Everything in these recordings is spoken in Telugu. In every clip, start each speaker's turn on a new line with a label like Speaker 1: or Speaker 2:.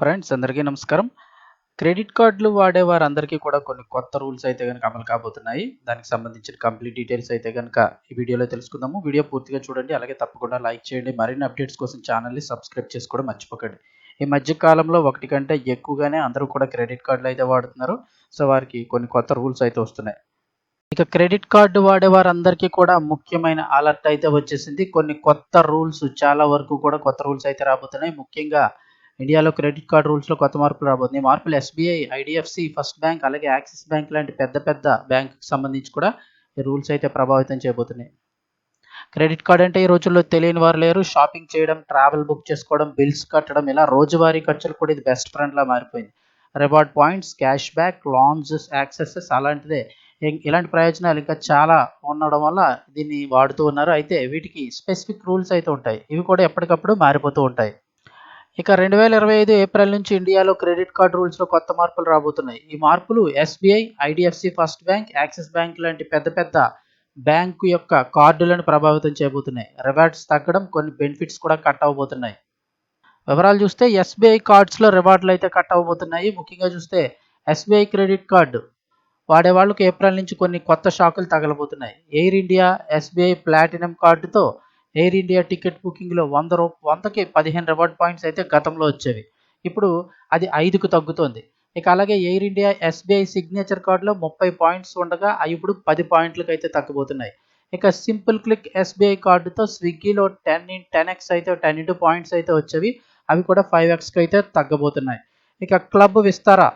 Speaker 1: ఫ్రెండ్స్ అందరికీ నమస్కారం. క్రెడిట్ కార్డులు వాడే వారందరికీ కూడా కొన్ని కొత్త రూల్స్ అయితే కనుక అమలు కాబోతున్నాయి. దానికి సంబంధించిన కంప్లీట్ డీటెయిల్స్ అయితే కనుక ఈ వీడియోలో తెలుసుకుందాము. వీడియో పూర్తిగా చూడండి అలాగే తప్పకుండా లైక్ చేయండి. మరిన్ని అప్డేట్స్ కోసం ఛానల్ని సబ్స్క్రైబ్ చేసుకోవడం మర్చిపోకండి. ఈ మధ్య కాలంలో ఒకటి కంటే ఎక్కువగానే అందరూ కూడా క్రెడిట్ కార్డులు అయితే వాడుతున్నారు. సో వారికి కొన్ని కొత్త రూల్స్ అయితే వస్తున్నాయి. ఇక క్రెడిట్ కార్డు వాడే వారందరికీ కూడా ముఖ్యమైన అలర్ట్ అయితే వచ్చేసింది. కొన్ని కొత్త రూల్స్ చాలా వరకు కూడా కొత్త రూల్స్ అయితే రాబోతున్నాయి. ముఖ్యంగా ఇండియాలో క్రెడిట్ కార్డ్ రూల్స్లో కొత్త మార్పులు రాబోతుంది మార్పులు ఎస్బీఐ ఐడిఎఫ్సి ఫస్ట్ బ్యాంక్ అలాగే యాక్సిస్ బ్యాంక్ లాంటి పెద్ద పెద్ద బ్యాంకుకి సంబంధించి కూడా ఈ రూల్స్ అయితే ప్రభావితం చేయబోతున్నాయి. క్రెడిట్ కార్డ్ అంటే ఈ రోజుల్లో తెలియని వారు లేరు. షాపింగ్ చేయడం ట్రావెల్ బుక్ చేసుకోవడం బిల్స్ కట్టడం ఇలా రోజువారీ ఖర్చులు కూడా ఇది బెస్ట్ ఫ్రెండ్లా మారిపోయింది. Reward points cash back lounges accesses అలాంటిదే. ఇలాంటి ప్రయోజనాలు ఇంకా చాలా ఉండడం వల్ల దీన్ని వాడుతూ ఉన్నారు. అయితే వీటికి స్పెసిఫిక్ రూల్స్ అయితే ఉంటాయి. ఇవి కూడా ఎప్పటికప్పుడు మారిపోతూ ఉంటాయి. ఇక రెండు వేల ఇరవై ఐదు ఏప్రిల్ నుంచి ఇండియాలో క్రెడిట్ కార్డ్ రూల్స్లో కొత్త మార్పులు రాబోతున్నాయి. ఈ మార్పులు SBI IDFC first bank Axis bank లాంటి పెద్ద పెద్ద బ్యాంకు యొక్క కార్డులను ప్రభావితం చేయబోతున్నాయి. రివార్డ్స్ తగ్గడం కొన్ని బెనిఫిట్స్ కూడా కట్ అవ్వబోతున్నాయి. వివరాలు చూస్తే ఎస్బీఐ కార్డ్స్లో రివార్డులు అయితే కట్ అవ్వబోతున్నాయి. ముఖ్యంగా చూస్తే ఎస్బీఐ క్రెడిట్ కార్డు వాడే వాళ్ళకు ఏప్రిల్ నుంచి కొన్ని కొత్త షాకులు తగలబోతున్నాయి. ఎయిర్ ఇండియా ఎస్బీఐ ప్లాటినం కార్డుతో ఎయిర్ ఇండియా టికెట్ బుకింగ్లో వంద రూ వందకి పదిహేను రివార్డ్ పాయింట్స్ అయితే గతంలో వచ్చేవి. ఇప్పుడు అది ఐదుకు తగ్గుతోంది. ఇక అలాగే ఎయిర్ ఇండియా ఎస్బీఐ సిగ్నేచర్ కార్డులో ముప్పై పాయింట్స్ ఉండగా అవి ఇప్పుడు పది పాయింట్లకు అయితే తగ్గిపోతున్నాయి. ఇక సింపుల్ క్లిక్ ఎస్బీఐ కార్డుతో స్విగ్గీలో టెన్ ఇన్ టెన్ ఎక్స్ అయితే టెన్ ఇంటూ పాయింట్స్ అయితే వచ్చేవి. అవి కూడా ఫైవ్ ఎక్స్కి అయితే తగ్గబోతున్నాయి. ఇక club Vistara?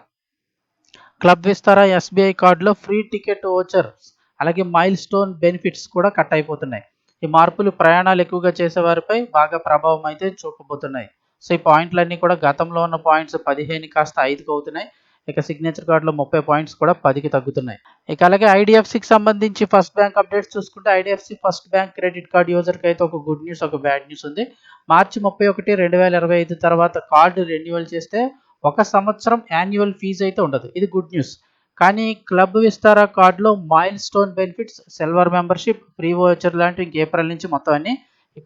Speaker 1: Club Vistara SBI కార్డులో ఫ్రీ టికెట్ ఓచర్స్ అలాగే మైల్ స్టోన్ బెనిఫిట్స్ కూడా కట్ అయిపోతున్నాయి. ఈ మార్పులు ప్రయాణాలు ఎక్కువగా చేసే వారిపై బాగా ప్రభావం అయితే చూపబోతున్నాయి. సో ఈ పాయింట్లన్నీ కూడా గతంలో ఉన్న పాయింట్స్ పదిహేను కాస్త ఐదుకి అవుతున్నాయి. ఇక సిగ్నేచర్ కార్డులో ముప్పై పాయింట్స్ కూడా పదికి తగ్గుతున్నాయి. ఇక అలాగే ఐడిఎఫ్సికి సంబంధించి ఫస్ట్ బ్యాంక్ అప్డేట్స్ చూసుకుంటే IDFC first bank credit card యూజర్కి అయితే ఒక గుడ్ న్యూస్ ఒక బ్యాడ్ న్యూస్ ఉంది. మార్చి ముప్పై ఒకటి రెండు వేల ఇరవై ఐదు తర్వాత కార్డు రెన్యువల్ చేస్తే ఒక సంవత్సరం యాన్యువల్ ఫీజు అయితే ఉండదు. ఇది గుడ్ న్యూస్. కానీ క్లబ్ విస్తారా కార్డులో milestone benefits silver membership free voucher లాంటి ఇంక ఏప్రిల్ నుంచి మొత్తం అన్ని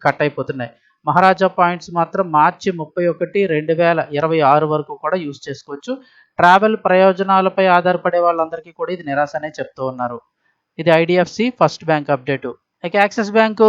Speaker 1: కట్ అయిపోతున్నాయి. మహారాజా పాయింట్స్ మాత్రం మార్చి ముప్పై ఒకటి రెండు వేల ఇరవై ఆరు వరకు కూడా యూజ్ చేసుకోవచ్చు. ట్రావెల్ ప్రయోజనాలపై ఆధారపడే వాళ్ళందరికీ కూడా ఇది నిరాశ అనే చెప్తూ ఉన్నారు. ఇది ఐడిఎఫ్సి ఫస్ట్ బ్యాంక్ అప్డేటు. ఇక యాక్సిస్ బ్యాంకు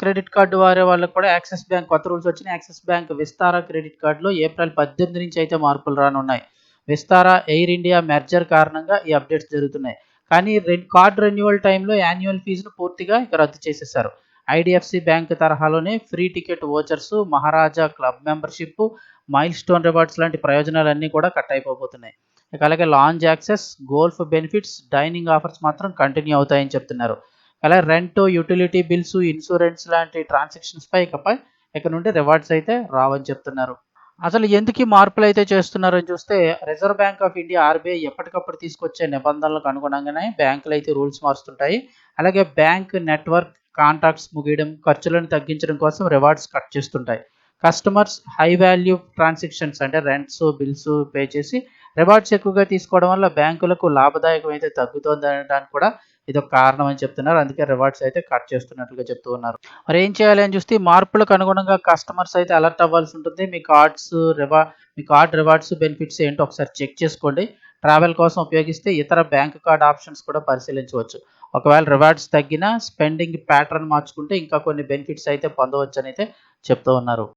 Speaker 1: క్రెడిట్ కార్డు వారే వాళ్ళకి కూడా యాక్సిస్ బ్యాంక్ కొత్త రూల్స్ వచ్చినాయి. యాక్సిస్ బ్యాంక్ విస్తారా క్రెడిట్ కార్డులో ఏప్రిల్ పద్దెనిమిది నుంచి అయితే మార్పులు రానున్నాయి. విస్తారా ఎయిర్ ఇండియా మెర్జర్ కారణంగా ఈ అప్డేట్స్ జరుగుతున్నాయి. కానీ రెన్ కార్డ్ రెన్యువల్ టైంలో యాన్యువల్ ఫీజును పూర్తిగా ఇక రద్దు చేసేసారు ఐడిఎఫ్సి బ్యాంక్ తరహాలోనే free ticket vouchers Maharaja club membership milestone rewards లాంటి ప్రయోజనాలన్నీ కూడా కట్ అయిపోతున్నాయి ఇక అలాగే lounge access golf benefits dining offers మాత్రం కంటిన్యూ అవుతాయని చెప్తున్నారు. అలాగే రెంట్ యూటిలిటీ బిల్స్ ఇన్సూరెన్స్ లాంటి ట్రాన్సాక్షన్స్ పై ఇకపై ఇక నుండి రివార్డ్స్ అయితే రావని చెప్తున్నారు. అసలు ఎందుకు మార్పులు అయితే చేస్తున్నారని చూస్తే Reserve Bank of India RBI ఎప్పటికప్పుడు తీసుకొచ్చే నిబంధనలకు అనుగుణంగానే బ్యాంకులు అయితే రూల్స్ మారుస్తుంటాయి. అలాగే బ్యాంక్ నెట్వర్క్ కాంట్రాక్ట్స్ ముగియడం ఖర్చులను తగ్గించడం కోసం రివార్డ్స్ కట్ చేస్తుంటాయి. కస్టమర్స్ హై వాల్యూ ట్రాన్సాక్షన్స్ అంటే రెంట్స్ బిల్స్ పే చేసి రివార్డ్స్ ఎక్కువగా తీసుకోవడం వల్ల బ్యాంకులకు లాభదాయకం అయితే తగ్గుతోంది అనడానికి కూడా ఇది ఒక కారణం అని చెప్తున్నారు. అందుకే రివార్డ్స్ అయితే కట్ చేస్తున్నట్లుగా చెప్తూ ఉన్నారు. మరి ఏం చేయాలి అని చూస్తే మార్పులకు అనుగుణంగా కస్టమర్స్ అయితే అలర్ట్ అవ్వాల్సి ఉంటుంది. మీ కార్డ్స్ రివా మీ కార్డ్ రివార్డ్స్ బెనిఫిట్స్ ఏంటో ఒకసారి చెక్ చేసుకోండి. ట్రావెల్ కోసం ఉపయోగిస్తే ఇతర బ్యాంక్ కార్డ్ ఆప్షన్స్ కూడా పరిశీలించవచ్చు. ఒకవేళ రివార్డ్స్ తగ్గినా స్పెండింగ్ ప్యాటర్న్ మార్చుకుంటే ఇంకా కొన్ని బెనిఫిట్స్ అయితే పొందవచ్చు అని అయితే చెప్తూ ఉన్నారు.